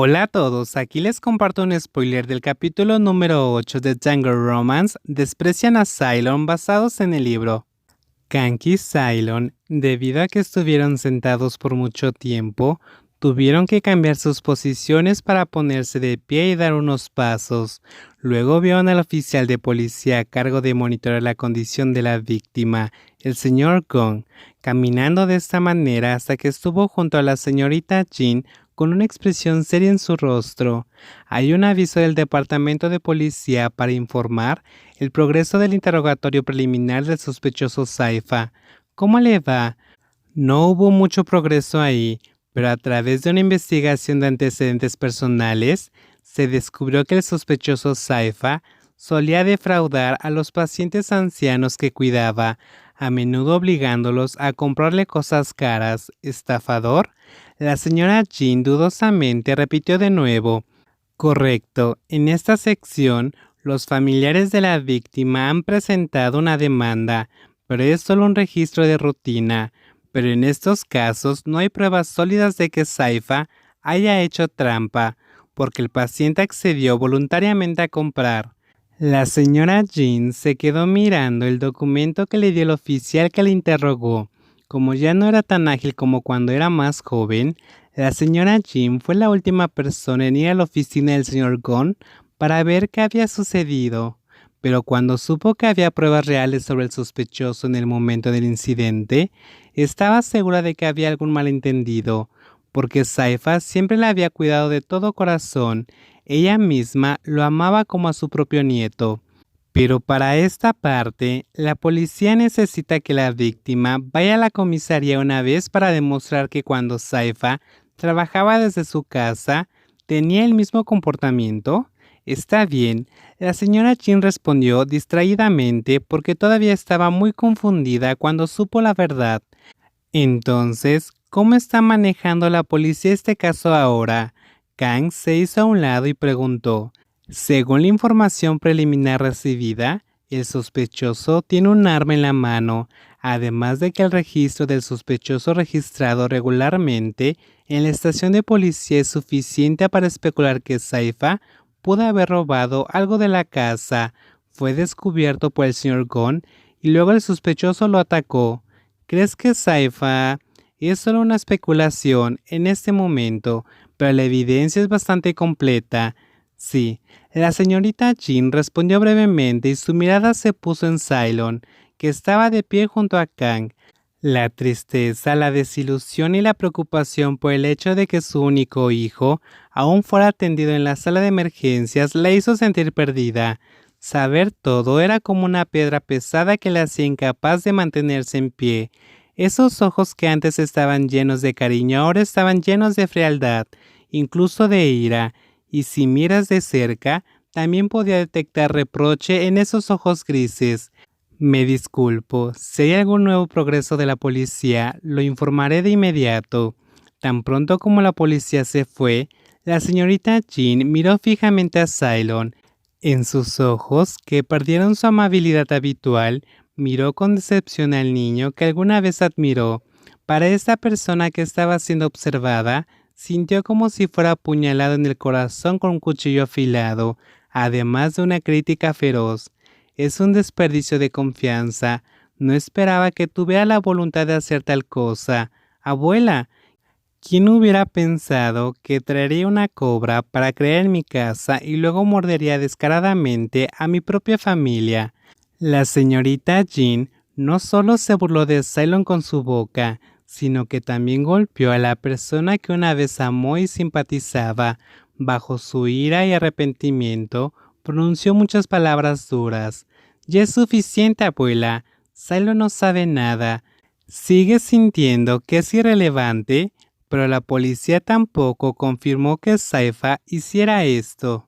Hola a todos, aquí les comparto un spoiler del capítulo número 8 de Jungle Romance, Desprecian a Cylon basados en el libro. Kanki y Cylon, debido a que estuvieron sentados por mucho tiempo, tuvieron que cambiar sus posiciones para ponerse de pie y dar unos pasos. Luego vieron al oficial de policía a cargo de monitorear la condición de la víctima, el señor Gong, caminando de esta manera hasta que estuvo junto a la señorita Jin con una expresión seria en su rostro. Hay un aviso del Departamento de Policía para informar el progreso del interrogatorio preliminar del sospechoso Saifa. ¿Cómo le va? No hubo mucho progreso ahí, pero a través de una investigación de antecedentes personales, se descubrió que el sospechoso Saifa solía defraudar a los pacientes ancianos que cuidaba, a menudo obligándolos a comprarle cosas caras. ¿Estafador? La señora Jean dudosamente repitió de nuevo. Correcto. En esta sección, los familiares de la víctima han presentado una demanda, pero es solo un registro de rutina. Pero en estos casos no hay pruebas sólidas de que Saifa haya hecho trampa, porque el paciente accedió voluntariamente a comprar. La señora Jean se quedó mirando el documento que le dio el oficial que le interrogó. Como ya no era tan ágil como cuando era más joven, la señora Jim fue la última persona en ir a la oficina del señor Gon para ver qué había sucedido. Pero cuando supo que había pruebas reales sobre el sospechoso en el momento del incidente, estaba segura de que había algún malentendido, porque Saifa siempre la había cuidado de todo corazón. Ella misma lo amaba como a su propio nieto. Pero para esta parte, la policía necesita que la víctima vaya a la comisaría una vez para demostrar que cuando Saifa trabajaba desde su casa, tenía el mismo comportamiento. Está bien, la señora Chin respondió distraídamente porque todavía estaba muy confundida cuando supo la verdad. Entonces, ¿cómo está manejando la policía este caso ahora? Kang se hizo a un lado y preguntó, según la información preliminar recibida, el sospechoso tiene un arma en la mano, además de que el registro del sospechoso registrado regularmente en la estación de policía es suficiente para especular que Saifa pudo haber robado algo de la casa. Fue descubierto por el señor Gon y luego el sospechoso lo atacó. ¿Crees que Saifa es solo una especulación en este momento, pero la evidencia es bastante completa? Sí, la señorita Jean respondió brevemente y su mirada se puso en Cylon, que estaba de pie junto a Kang. La tristeza, la desilusión y la preocupación por el hecho de que su único hijo aún fuera atendido en la sala de emergencias la hizo sentir perdida. Saber todo era como una piedra pesada que la hacía incapaz de mantenerse en pie. Esos ojos que antes estaban llenos de cariño ahora estaban llenos de frialdad, incluso de ira, y si miras de cerca, también podía detectar reproche en esos ojos grises. Me disculpo, si hay algún nuevo progreso de la policía, lo informaré de inmediato. Tan pronto como la policía se fue, la señorita Jean miró fijamente a Cylon. En sus ojos, que perdieron su amabilidad habitual, miró con decepción al niño que alguna vez admiró. Para esta persona que estaba siendo observada, sintió como si fuera apuñalado en el corazón con un cuchillo afilado, además de una crítica feroz. Es un desperdicio de confianza. No esperaba que tuviera la voluntad de hacer tal cosa. Abuela, ¿quién hubiera pensado que traería una cobra para creer en mi casa y luego mordería descaradamente a mi propia familia? La señorita Jean no solo se burló de Cylon con su boca, sino que también golpeó a la persona que una vez amó y simpatizaba. Bajo su ira y arrepentimiento, pronunció muchas palabras duras. Ya es suficiente, abuela. Silo no sabe nada. Sigue sintiendo que es irrelevante, pero la policía tampoco confirmó que Saifa hiciera esto.